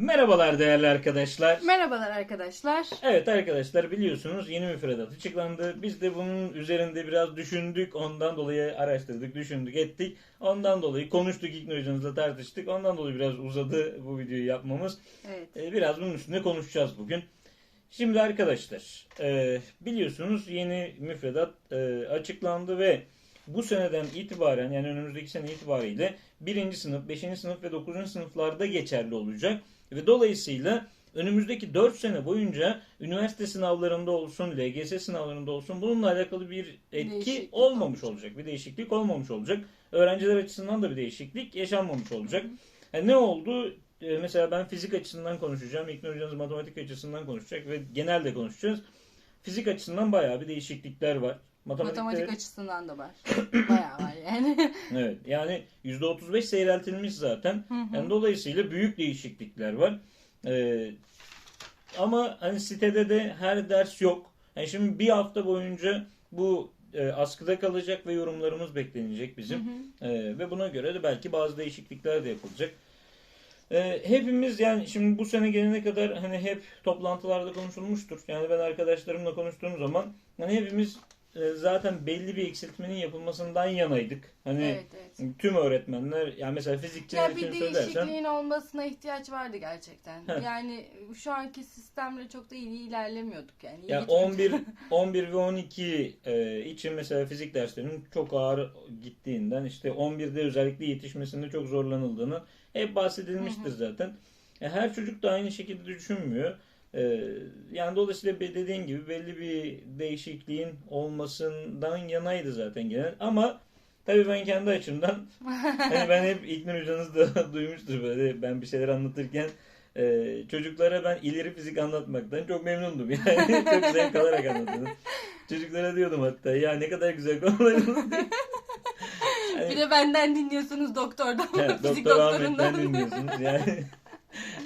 Merhabalar değerli arkadaşlar. Merhabalar arkadaşlar. Evet arkadaşlar biliyorsunuz yeni müfredat açıklandı. Biz de bunun üzerinde biraz düşündük. Ondan dolayı araştırdık, düşündük, ettik. Ondan dolayı konuştuk, İlknur hocamızla tartıştık. Ondan dolayı biraz uzadı bu videoyu yapmamız. Evet. Ee, Biraz bunun üstünde konuşacağız bugün. Şimdi arkadaşlar e, biliyorsunuz yeni müfredat e, açıklandı ve bu seneden itibaren yani önümüzdeki sene itibariyle 1. sınıf, 5. sınıf ve 9. sınıflarda geçerli olacak. Ve dolayısıyla önümüzdeki 4 sene boyunca üniversite sınavlarında olsun, LGS sınavlarında olsun bununla alakalı bir etki Değişiklik olmamış olmayacak. olacak. Bir değişiklik olmamış olacak. Öğrenciler açısından da bir değişiklik yaşanmamış olacak. Yani ne oldu? Ee, mesela ben fizik açısından konuşacağım. İlknur hocanız matematik açısından konuşacak ve genelde konuşacağız. Fizik açısından bayağı bir değişiklikler var. Matematikte, Matematik açısından da var. Bayağı var yani. evet yani %35 seyreltilmiş zaten. Hı hı. Yani dolayısıyla büyük değişiklikler var. Ee, ama hani sitede de her ders yok. Yani şimdi bir hafta boyunca bu e, askıda kalacak ve yorumlarımız beklenecek bizim. Hı Ee, ve buna göre de belki bazı değişiklikler de yapılacak. Ee, hepimiz yani şimdi bu sene gelene kadar hani hep toplantılarda konuşulmuştur. Yani ben arkadaşlarımla konuştuğum zaman hani hepimiz e, zaten belli bir eksiltmenin yapılmasından yanaydık. Hani Evet evet. tüm öğretmenler yani mesela fizikçiler Ya bir değişikliğin olmasına ihtiyaç vardı gerçekten. Heh. Yani şu anki sistemle çok da iyi ilerlemiyorduk yani. İyi ya gitmiyorduk. 11 11 ve 12 e, için mesela fizik derslerinin çok ağır gittiğinden işte 11'de özellikle yetişmesinde çok zorlanıldığını hep bahsedilmiştir zaten. E, her çocuk da aynı şekilde düşünmüyor. E, yani dolayısıyla dediğin gibi belli bir değişikliğin olmasından yanaydı zaten genel. Ama tabii ben kendi açımdan hani ben hep İlknur hocanız da duymuştur böyle ben bir şeyler anlatırken e, çocuklara ben ileri fizik anlatmaktan çok memnundum. Yani çok zevk alarak anlatıyordum. Çocuklara diyordum hatta ya ne kadar güzel konular anlatıyor. Bir de benden dinliyorsunuz doktordan, Evet, fizik Doktor doktorundan. Dinliyorsunuz yani.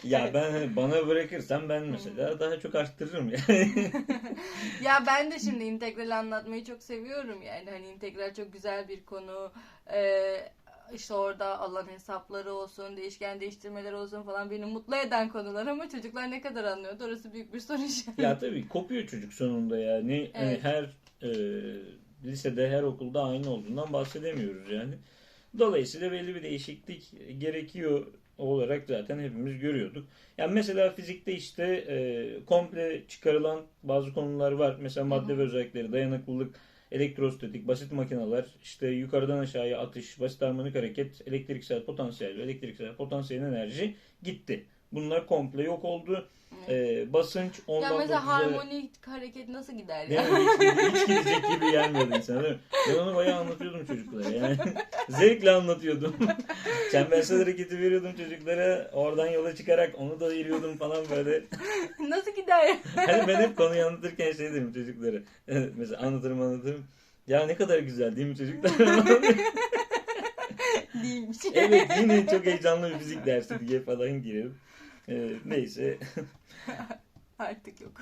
Ya ben hani bana bırakırsam ben mesela daha çok arttırırım yani. ya ben de şimdi integral anlatmayı çok seviyorum yani. Hani integral çok güzel bir konu. Ee, işte orada alan hesapları olsun, değişken değiştirmeler olsun falan beni mutlu eden konular ama çocuklar ne kadar anlıyordu orası büyük bir soru işareti. ya tabii kopuyor çocuk sonunda yani. Hani Evet. her e, lisede her okulda aynı olduğundan bahsedemiyoruz yani. Dolayısıyla belli bir değişiklik gerekiyor olarak zaten hepimiz görüyorduk. Yani mesela fizikte işte e, komple çıkarılan bazı konular var. Mesela madde Hı hı. ve özellikleri, dayanıklılık, elektrostatik, basit makineler, işte yukarıdan aşağıya atış, basit harmonik hareket, elektriksel potansiyel elektriksel potansiyel enerji gitti. Bunlar komple yok oldu. E, basınç ondan ya mesela 9'a harmonik hareket nasıl gider ya? mi? Hiç, hiç gidecek gibi gelmiyordu insana değil mi? Ben onu bayağı anlatıyordum çocuklara yani. Zevkle anlatıyordum. Çembersel hareketi veriyordum çocuklara. Oradan yola çıkarak onu da veriyordum falan böyle. nasıl gider ya? Hani ben hep konuyu anlatırken şey dedim çocuklara. Mesela anlatırım anlatırım. Ya ne kadar güzel değil mi çocuklar? Değilmiş. evet yine çok heyecanlı bir fizik dersi diye falan girelim. Ee, neyse. Artık yok.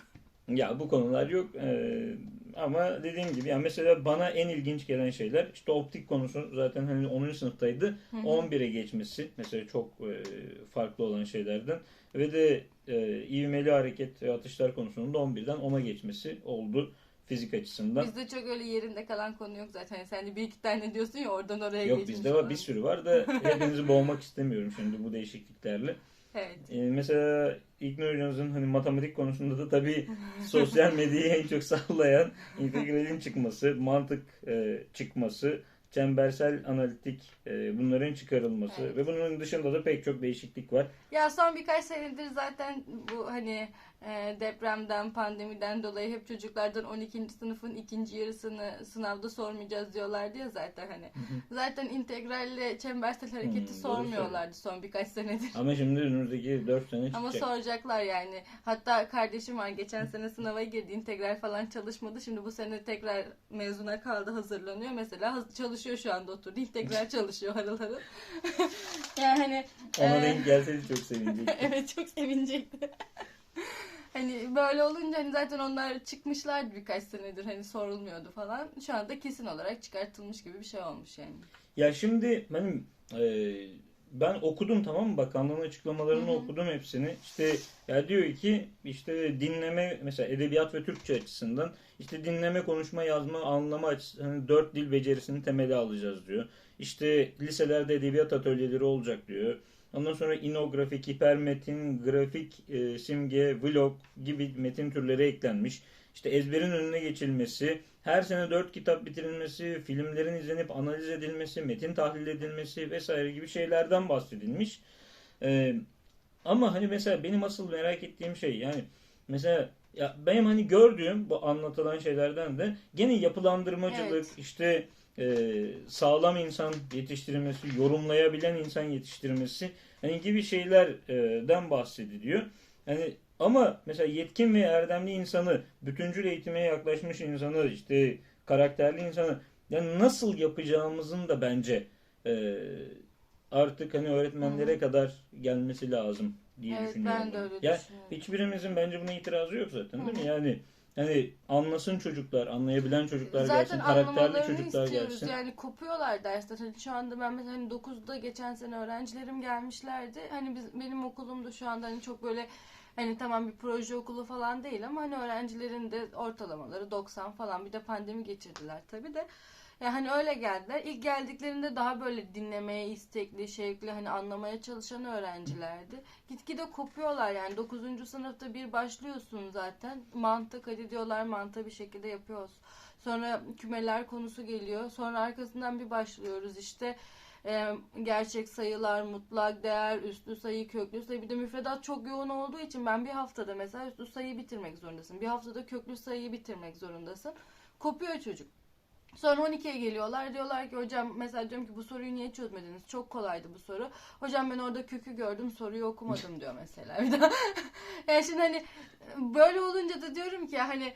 Ya bu konular yok. Ee, ama dediğim gibi yani mesela bana en ilginç gelen şeyler işte optik konusu zaten hani 10. sınıftaydı. Hı hı. 11'e geçmesi mesela çok e, farklı olan şeylerden ve de e, ivmeli hareket ve atışlar konusunda 11'den 10'a geçmesi oldu fizik açısından. Bizde çok öyle yerinde kalan konu yok zaten. Hani Sen de bir iki tane diyorsun ya oradan oraya Yok bizde var bir sürü var da hepinizi boğmak istemiyorum şimdi bu değişikliklerle. Evet. Ee, mesela İlknur hocamızın hani matematik konusunda da tabii sosyal medyayı en çok sallayan integralin çıkması, mantık e, çıkması, çembersel analitik e, bunların çıkarılması Evet. ve bunun dışında da pek çok değişiklik var. Ya son birkaç senedir zaten bu hani e, depremden, pandemiden dolayı hep çocuklardan 12. sınıfın ikinci yarısını sınavda sormayacağız diyorlardı ya zaten hani. Zaten integralle çembersel hareketi Hmm, sormuyorlardı son birkaç senedir. Ama şimdi önümüzdeki 4 sene çıkacak. Ama soracaklar yani. Hatta kardeşim var geçen sene sınava girdi. integral falan çalışmadı. Şimdi bu sene tekrar mezuna kaldı hazırlanıyor. Mesela çalışıyor şu anda oturdu. İntegral çalışıyor harıl harıl. yani hani Ona e, denk gelseydi çok sevinecek. evet çok sevinecekti. Hani böyle olunca hani zaten onlar çıkmışlardı birkaç senedir hani sorulmuyordu falan. Şu anda kesin olarak çıkartılmış gibi bir şey olmuş yani. Ya şimdi benim e, ben okudum tamam mı? Bakanlığın açıklamalarını Hı hı. okudum hepsini. İşte ya diyor ki işte dinleme mesela edebiyat ve Türkçe açısından işte dinleme, konuşma, yazma, anlama açısından hani dört dil becerisini temeli alacağız diyor. İşte liselerde edebiyat atölyeleri olacak diyor. Ondan sonra inografik, hipermetin, grafik, e, simge, vlog gibi metin türleri eklenmiş. İşte ezberin önüne geçilmesi, her sene dört kitap bitirilmesi, filmlerin izlenip analiz edilmesi, metin tahlil edilmesi vesaire gibi şeylerden bahsedilmiş. Ee, ama hani mesela benim asıl merak ettiğim şey yani mesela ya benim hani gördüğüm bu anlatılan şeylerden de gene yapılandırmacılık Evet. işte e, sağlam insan yetiştirilmesi, yorumlayabilen insan yetiştirilmesi hani gibi şeylerden bahsediliyor. Yani ama mesela yetkin ve erdemli insanı, bütüncül eğitime yaklaşmış insanı, işte karakterli insanı yani nasıl yapacağımızın da bence e, artık hani öğretmenlere Hı. kadar gelmesi lazım diye Evet düşünüyorum. ben de öyle Ya düşünüyorum. hiçbirimizin bence buna itirazı yok zaten değil Hı mi? hı. Yani anlasın çocuklar, anlayabilen çocuklar Zaten gelsin, karakterli anlamalarını çocuklar istiyoruz. gelsin. Yani kopuyorlar dersler. Hani şu anda ben mesela hani 9'da geçen sene öğrencilerim gelmişlerdi. Hani biz benim okulumda şu anda hani çok böyle hani tamam bir proje okulu falan değil ama hani öğrencilerin de ortalamaları 90 falan. Bir de pandemi geçirdiler tabii de. Ya hani öyle geldiler. İlk geldiklerinde daha böyle dinlemeye istekli, şevkli, hani anlamaya çalışan öğrencilerdi. Gitgide kopuyorlar yani 9. sınıfta bir başlıyorsun zaten. Mantık hadi diyorlar mantığı bir şekilde yapıyoruz. Sonra kümeler konusu geliyor. Sonra arkasından bir başlıyoruz işte e, gerçek sayılar, mutlak değer, üstlü sayı, köklü sayı. Bir de müfredat çok yoğun olduğu için ben bir haftada mesela üstlü sayıyı bitirmek zorundasın. Bir haftada köklü sayıyı bitirmek zorundasın. Kopuyor çocuk. Sonra 12'ye geliyorlar. Diyorlar ki hocam mesela diyorum ki bu soruyu niye çözmediniz? Çok kolaydı bu soru. Hocam ben orada kökü gördüm soruyu okumadım diyor mesela. Bir daha. yani şimdi hani böyle olunca da diyorum ki hani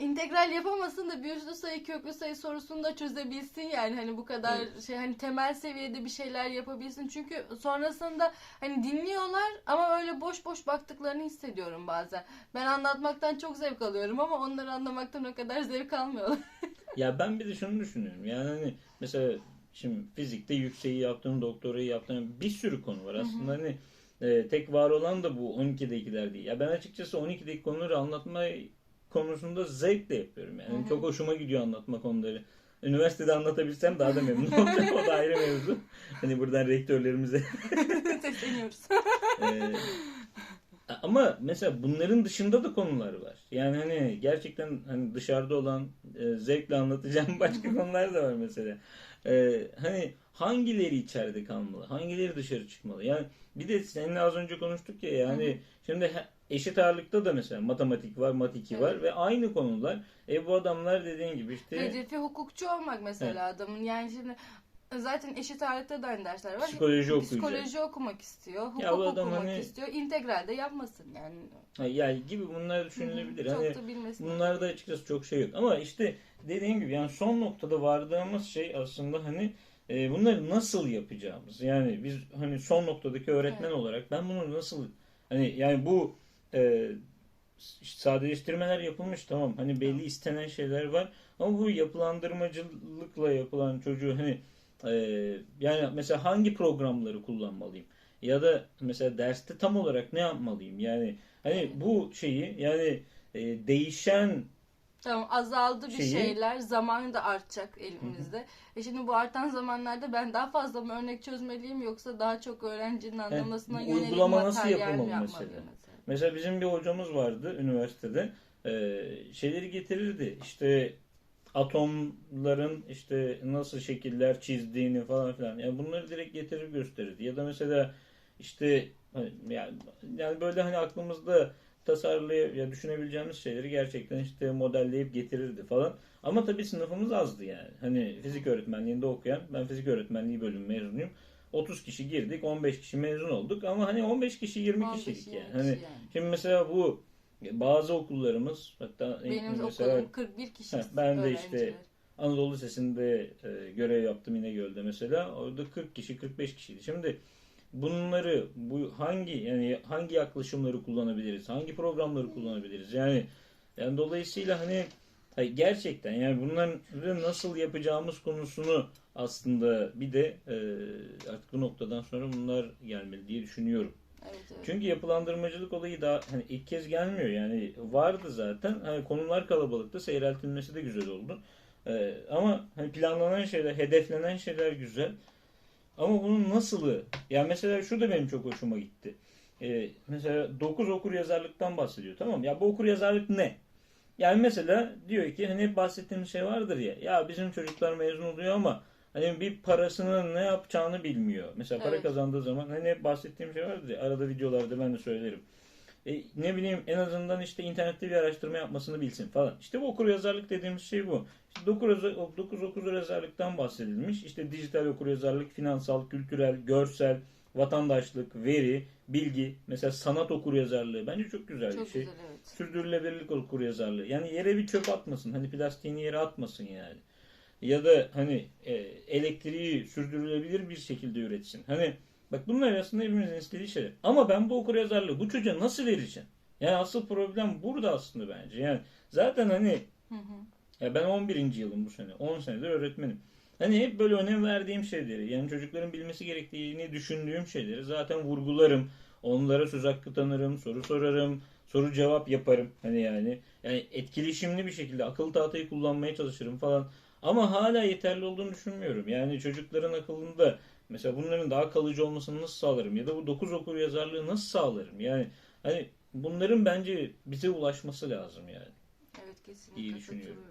integral yapamasın da bir üslü sayı köklü sayı sorusunu da çözebilsin yani hani bu kadar şey hani temel seviyede bir şeyler yapabilsin çünkü sonrasında hani dinliyorlar ama öyle boş boş baktıklarını hissediyorum bazen. Ben anlatmaktan çok zevk alıyorum ama onları anlamaktan o kadar zevk almıyorlar. Ya ben bir de şunu düşünüyorum. Yani hani mesela şimdi fizikte yükseği yaptığım, doktorayı yaptığım bir sürü konu var. Aslında hani e, tek var olan da bu 12'dekiler değil. Ya ben açıkçası 12'deki konuları anlatma konusunda zevkle yapıyorum. Yani Hı hı. çok hoşuma gidiyor anlatma konuları. Üniversitede anlatabilsem daha da memnun olacağım. o da ayrı mevzu. Hani buradan rektörlerimize Sesleniyoruz. ee, ama mesela bunların dışında da konular var. Yani hani gerçekten hani dışarıda olan e, zevkle anlatacağım başka konular da var mesela. Ee, hani hangileri içeride kalmalı? Hangileri dışarı çıkmalı? Yani bir de seninle az önce konuştuk ya yani şimdi eşit ağırlıkta da mesela matematik var, mat 2 var Evet. ve aynı konular. E bu adamlar dediğin gibi işte Hedefi hukukçu olmak mesela adamın. Yani şimdi zaten eşit ağırlıkta da aynı dersler var. Psikoloji okuyacak. Psikoloji okumak istiyor. Hukuk Ya adam okumak hani- istiyor. İntegralde yapmasın yani. Yani gibi bunlar düşünülebilir. Çok Hani da bilmesin. Bunlarda açıkçası çok şey yok. Ama işte dediğim gibi yani son noktada vardığımız şey aslında hani e, bunları nasıl yapacağımız. Yani biz hani son noktadaki öğretmen Evet. olarak ben bunu nasıl hani yani bu e, sadeleştirmeler yapılmış tamam hani belli istenen şeyler var ama bu yapılandırmacılıkla yapılan çocuğu hani e, yani mesela hangi programları kullanmalıyım ya da mesela derste tam olarak ne yapmalıyım yani hani bu şeyi yani e, değişen Tamam azaldı bir Şeyi- şeyler. Zaman da artacak elimizde. E şimdi bu artan zamanlarda ben daha fazla mı örnek çözmeliyim yoksa daha çok öğrencinin anlamasına bu yönelik materyal mi yapmalıyım mesela? mesela? Mesela bizim bir hocamız vardı üniversitede. Ee, şeyleri getirirdi. İşte atomların işte nasıl şekiller çizdiğini falan filan. Yani bunları direkt getirir gösterirdi. Ya da mesela işte hani yani, yani böyle hani aklımızda tasarlayıp ya düşünebileceğimiz şeyleri gerçekten işte modelleyip getirirdi falan. Ama tabii sınıfımız azdı yani. Hani fizik öğretmenliğinde okuyan, ben fizik öğretmenliği bölüm mezunuyum. 30 kişi girdik, 15 kişi mezun olduk ama hani 15 kişi 20 On kişilik kişi, yani. Hani yani. Şimdi mesela bu bazı okullarımız hatta Benim mesela okulum 41 kişi. Ben de işte öğrenciler. Anadolu Lisesi'nde e, görev yaptım İnegöl'de mesela. Orada 40 kişi 45 kişiydi. Şimdi bunları bu hangi yani hangi yaklaşımları kullanabiliriz? Hangi programları kullanabiliriz? Yani yani dolayısıyla hani Hayır, gerçekten yani bunları nasıl yapacağımız konusunu aslında bir de e, artık bu noktadan sonra bunlar gelmeli diye düşünüyorum. Evet, evet. Çünkü yapılandırmacılık olayı daha hani ilk kez gelmiyor yani vardı zaten. Hani konular kalabalıktı, seyreltilmesi de güzel oldu. Ee, ama hani planlanan şeyler, hedeflenen şeyler güzel. Ama bunun nasılı? Yani mesela şu da benim çok hoşuma gitti. Ee, mesela 9 okur yazarlıktan bahsediyor tamam mı? Ya bu okur yazarlık ne? Yani mesela diyor ki hani hep bahsettiğimiz şey vardır ya. Ya bizim çocuklar mezun oluyor ama hani bir parasını ne yapacağını bilmiyor. Mesela para Evet. kazandığı zaman hani bahsettiğim şey vardır ya. Arada videolarda ben de söylerim. E, ne bileyim en azından işte internette bir araştırma yapmasını bilsin falan. İşte bu okur yazarlık dediğimiz şey bu. İşte 9, 9 okur yazarlıktan bahsedilmiş. İşte dijital okur yazarlık, finansal, kültürel, görsel, vatandaşlık, veri, bilgi, mesela sanat okur yazarlığı bence çok güzel Çok bir şey. güzel evet. Sürdürülebilirlik okur yazarlığı. Yani yere bir çöp atmasın. Hani plastiğini yere atmasın yani. Ya da hani e, elektriği sürdürülebilir bir şekilde üretsin. Hani bak bunlar aslında hepimizin istediği şeyler. Ama ben bu okur yazarlığı bu çocuğa nasıl vereceğim? Yani asıl problem burada aslında bence. Yani zaten hani Hı hı. ya ben 11. yılım bu sene. 10 senedir öğretmenim. Hani hep böyle önem verdiğim şeyleri, yani çocukların bilmesi gerektiğini düşündüğüm şeyleri zaten vurgularım. Onlara söz hakkı tanırım, soru sorarım, soru cevap yaparım. Hani yani yani etkileşimli bir şekilde akıl tahtayı kullanmaya çalışırım falan. Ama hala yeterli olduğunu düşünmüyorum. Yani çocukların akılında mesela bunların daha kalıcı olmasını nasıl sağlarım ya da bu 9 okur yazarlığı nasıl sağlarım? Yani hani bunların bence bize ulaşması lazım yani. Evet kesinlikle İyi düşünüyorum.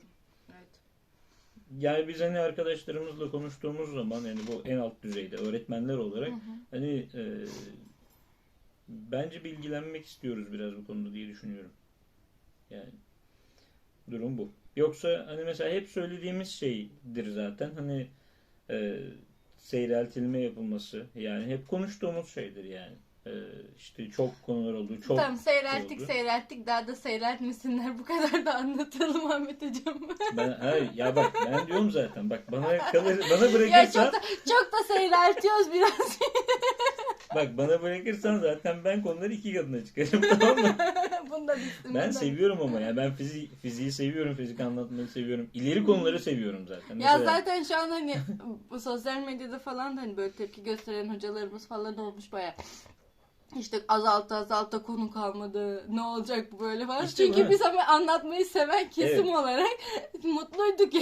Yani biz hani arkadaşlarımızla konuştuğumuz zaman yani bu en alt düzeyde öğretmenler olarak Hı hı. hani e, bence bilgilenmek istiyoruz biraz bu konuda diye düşünüyorum. Yani durum bu. Yoksa hani mesela hep söylediğimiz şeydir zaten hani e, seyreltilme yapılması yani hep konuştuğumuz şeydir yani. E, işte çok konular oldu. Çok tamam seyrelttik oldu. seyrelttik daha da seyreltmesinler bu kadar da anlatalım Ahmet hocam. Ben hayır, ya bak ben diyorum zaten bak bana kalır bana ya bırakırsan çok da, çok da seyreltiyoruz biraz. Bak bana bırakırsan zaten ben konuları iki katına çıkarım tamam mı? Bundan istim. Ben bundan seviyorum ama ya ben fiziği, fiziği seviyorum, fizik anlatmayı seviyorum. İleri konuları seviyorum zaten. Ya Mesela- zaten şu an hani bu sosyal medyada falan da hani böyle tepki gösteren hocalarımız falan olmuş baya. İşte azalta azalta konu kalmadı. Ne olacak bu böyle falan. İşte Çünkü biz ama anlatmayı seven kesim Evet. olarak mutluyduk ya.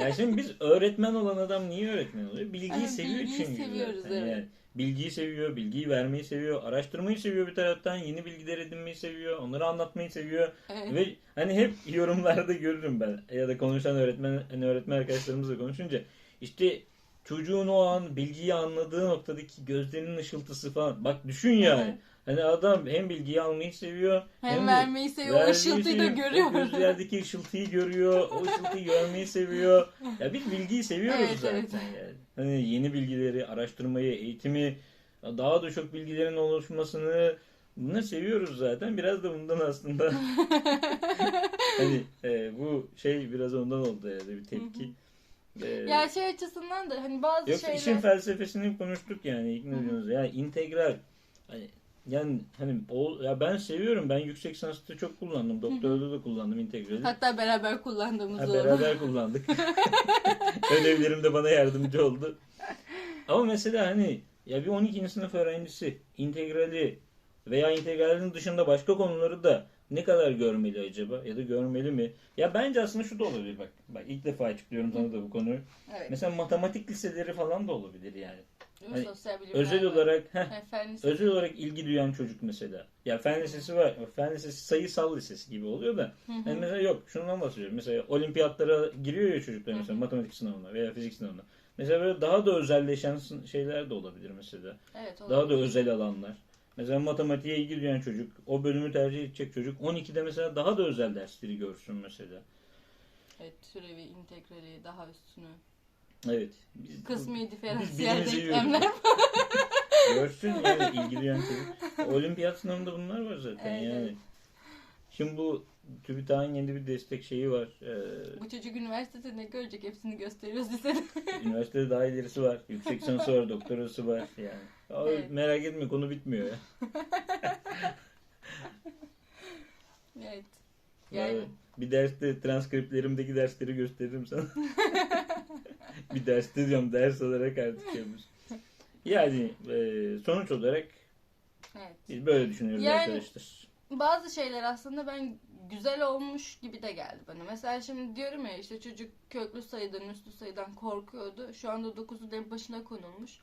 Ya şimdi biz öğretmen olan adam niye öğretmen oluyor? Bilgiyi Evet, seviyor bilgiyi çünkü. seviyoruz, zaten. evet. Yani bilgiyi seviyor, bilgiyi vermeyi seviyor, araştırmayı seviyor bir taraftan, yeni bilgiler edinmeyi seviyor, onları anlatmayı seviyor. Evet. Ve hani hep yorumlarda görürüm ben ya da konuşan öğretmen hani öğretmen arkadaşlarımızla konuşunca işte çocuğun o an bilgiyi anladığı noktadaki gözlerinin ışıltısı falan. Bak düşün yani. Hani adam hem bilgiyi almayı seviyor Hem de vermeyi seviyor, o vermeyi ışıltıyı da görüyor. O gözlerdeki ışıltıyı görüyor. O ışıltıyı görmeyi seviyor. Ya biz bilgiyi seviyoruz Evet, zaten evet. yani. Hani yeni bilgileri, araştırmayı, eğitimi, daha da çok bilgilerin oluşmasını bunları seviyoruz zaten. Biraz da bundan aslında hani e, bu şey biraz ondan oldu yani bir tepki. E, Ya şey açısından da hani bazı Yoksa şeyler... işin felsefesini konuştuk yani ilk videomuzda. Yani integral hani yani hani o ya ben seviyorum. Ben yüksek lisansta çok kullandım. Doktorada da kullandım integrali. Hatta beraber kullandığımız Ha, oldu. beraber kullandık. Ödevlerim de bana yardımcı oldu. Ama mesela hani ya bir 12. sınıf öğrencisi integrali veya integralin dışında başka konuları da ne kadar görmeli acaba ya da görmeli mi? Ya bence aslında şu da olabilir bak. Bak ilk defa açıklıyorum sana da bu konuyu. Evet. Mesela matematik liseleri falan da olabilir yani. hani Sosyal bilimler Özel var. olarak heh, özel olarak ilgi duyan çocuk mesela. Ya fen lisesi var. Fen lisesi sayısal lisesi gibi oluyor da. Hı hı. Yani mesela yok şundan bahsediyorum. Mesela olimpiyatlara giriyor ya çocuklar Hı mesela hı. matematik sınavına veya fizik sınavına. Mesela böyle daha da özelleşen şeyler de olabilir mesela. Evet, Daha da olabilir. özel alanlar. Mesela matematiğe ilgi duyan çocuk, o bölümü tercih edecek çocuk 12'de mesela daha da özel dersleri görsün mesela. Evet, türevi, integrali, daha üstünü. Evet. Biz, Kısmi diferansiyel denklemler. Görsün yani ilgi duyan çocuk. Olimpiyat sınavında bunlar var zaten Evet, yani. evet. Şimdi bu TÜBİTAK'ın yeni bir destek şeyi var. Ee, Bu çocuk üniversitede ne görecek hepsini gösteriyoruz lisede. üniversitede daha ilerisi var. Yüksek lisansı var, doktorası var yani. Evet. Merak etme konu bitmiyor ya. evet. Yani Evet. Bir derste transkriplerimdeki dersleri gösteririm sana. bir derste diyorum ders olarak artık yapmış. Yani e, sonuç olarak Evet. biz böyle düşünüyoruz Yani- arkadaşlar. bazı şeyler aslında ben güzel olmuş gibi de geldi bana. Mesela şimdi diyorum ya işte çocuk köklü sayıdan üstlü sayıdan korkuyordu. Şu anda 9'u da başına konulmuş.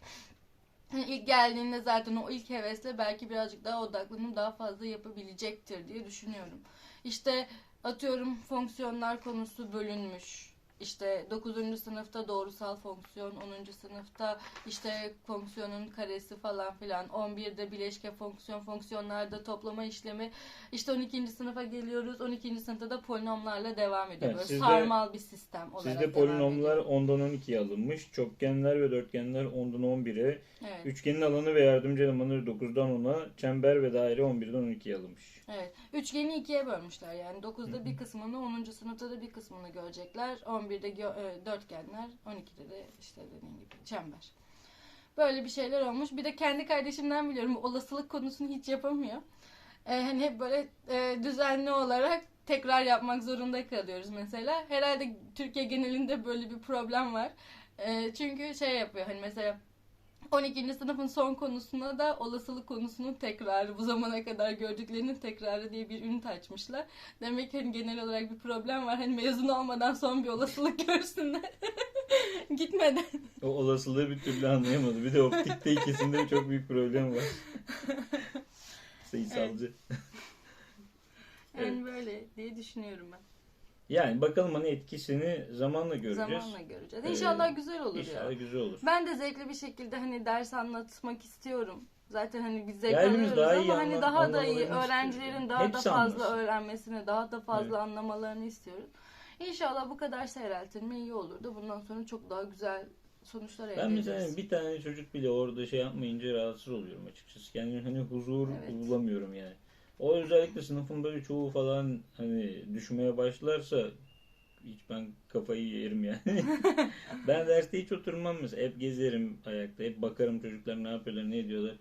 Hani ilk geldiğinde zaten o ilk hevesle belki birazcık daha odaklanıp daha fazla yapabilecektir diye düşünüyorum. İşte atıyorum fonksiyonlar konusu bölünmüş. İşte 9. sınıfta doğrusal fonksiyon, 10. sınıfta işte fonksiyonun karesi falan filan, 11'de bileşke fonksiyon, fonksiyonlarda toplama işlemi, işte 12. sınıfa geliyoruz, 12. sınıfta da polinomlarla devam ediyor. Evet, sizde- sarmal bir sistem olarak Sizde polinomlar ediyor. 10'dan 12'ye alınmış. Çokgenler ve dörtgenler 10'dan 11'e. Evet. Üçgenin alanı ve yardımcı elemanları 9'dan 10'a. Çember ve daire 11'den 12'ye alınmış. Evet. Üçgeni ikiye bölmüşler yani. 9'da bir kısmını, 10. sınıfta da bir kısmını görecekler. 11'de gö- e, dörtgenler, 12'de de işte dediğim gibi çember. Böyle bir şeyler olmuş. Bir de kendi kardeşimden biliyorum. Olasılık konusunu hiç yapamıyor. E, hani hep böyle e, düzenli olarak tekrar yapmak zorunda kalıyoruz mesela. Herhalde Türkiye genelinde böyle bir problem var. E, çünkü şey yapıyor hani mesela 12. sınıfın son konusuna da olasılık konusunun tekrarı, bu zamana kadar gördüklerinin tekrarı diye bir ünit açmışlar. Demek ki hani genel olarak bir problem var. Hani mezun olmadan son bir olasılık görsünler. Gitmeden. O olasılığı bir türlü anlayamadı. Bir de optikte ikisinde çok büyük problem var. Sayısalcı. Yani böyle diye düşünüyorum ben. Yani bakalım hani etkisini zamanla göreceğiz. Zamanla göreceğiz. Ee, İnşallah güzel olur ya. İnşallah güzel olur. Ben de zevkli bir şekilde hani ders anlatmak istiyorum. Zaten hani biz zevk alıyoruz daha ama hani daha da iyi öğrencilerin daha Hepsi da fazla anlasın. öğrenmesini, daha da fazla Evet. anlamalarını istiyoruz. İnşallah bu kadar seyreltilme iyi olur da bundan sonra çok daha güzel sonuçlar elde Ben mesela ederiz. bir tane çocuk bile orada şey yapmayınca rahatsız oluyorum açıkçası. Yani hani huzur Evet. bulamıyorum yani. O özellikle sınıfın böyle çoğu falan hani düşmeye başlarsa hiç ben kafayı yerim yani. ben derste hiç oturmam mesela. Hep gezerim ayakta. Hep bakarım çocuklar ne yapıyorlar, ne ediyorlar.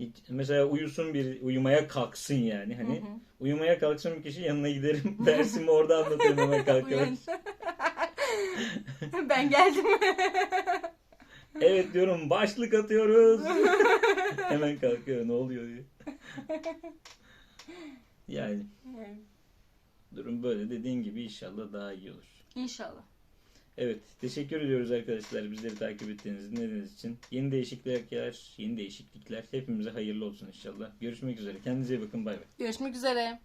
Hiç, mesela uyusun bir uyumaya kalksın yani. Hani Hı hı. uyumaya kalksın bir kişi yanına giderim. Dersimi orada anlatırım hemen kalkarak. Uyan. ben geldim. Evet diyorum başlık atıyoruz. Hemen kalkıyor ne oluyor diye. Yani durum böyle dediğin gibi inşallah daha iyi olur. İnşallah. Evet teşekkür ediyoruz arkadaşlar bizleri takip ettiğiniz dinlediğiniz için. Yeni değişiklikler, yeni değişiklikler hepimize hayırlı olsun inşallah. Görüşmek üzere. Kendinize iyi bakın bay bay. Görüşmek üzere.